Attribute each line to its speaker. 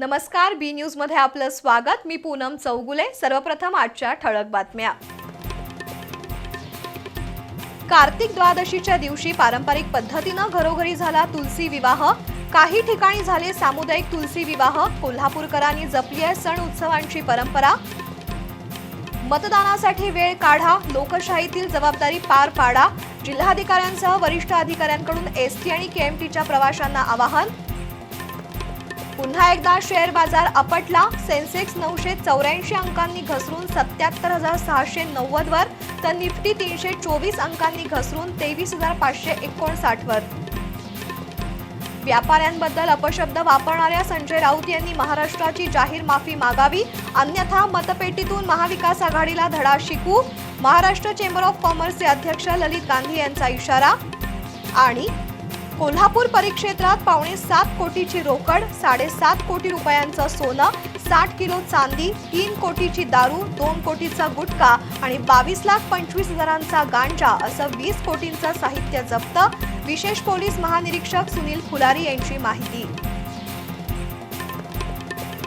Speaker 1: नमस्कार बी न्यूजमध्ये आपलं स्वागत. मी पूनम चौगुले. सर्वप्रथम आजच्या ठळक बातम्या. कार्तिक द्वादशीच्या दिवशी पारंपरिक पद्धतीनं घरोघरी झाला तुलसी विवाह. काही ठिकाणी झाले सामुदायिक तुलसी विवाह. कोल्हापूरकरांनी जपली आहे सण उत्सवांची परंपरा. मतदानासाठी वेळ काढा. लोकशाहीतील जबाबदारी पार पाडा. जिल्हाधिकाऱ्यांसह वरिष्ठ अधिकाऱ्यांकडून एसटी आणि केएमटीच्या प्रवाशांना आवाहन. पुन्हा एकदा शेअर बाजार अपटला सेन्सेक्स नऊशे चौऱ्याऐंशी अंकांनी घसरून सत्याहत्तर हजार सहाशे नव्वद वर तर निफ्टी तीनशे चोवीस अंकांनी घसरून तेवीस हजार पाचशे एकोणसाठ वर. व्यापाऱ्यांबद्दल अपशब्द वापरणाऱ्या संजय राऊत यांनी महाराष्ट्राची जाहीर माफी मागावी अन्यथा मतपेटीतून महाविकास आघाडीला धडा शिकू महाराष्ट्र चेंबर ऑफ कॉमर्सचे अध्यक्ष ललित गांधी यांचा इशारा. आणि कोल्हापूर परिक्षेत्रात पावणे सात कोटीची रोकड साडेसात कोटी रुपयांचं सोनं साठ किलो चांदी तीन कोटीची दारू दोन कोटीचा गुटखा आणि बावीस लाख पंचवीस हजारांचा गांजा असं वीस कोटींचं साहित्य जप्त. विशेष पोलीस महानिरीक्षक सुनील फुलारी यांची माहिती.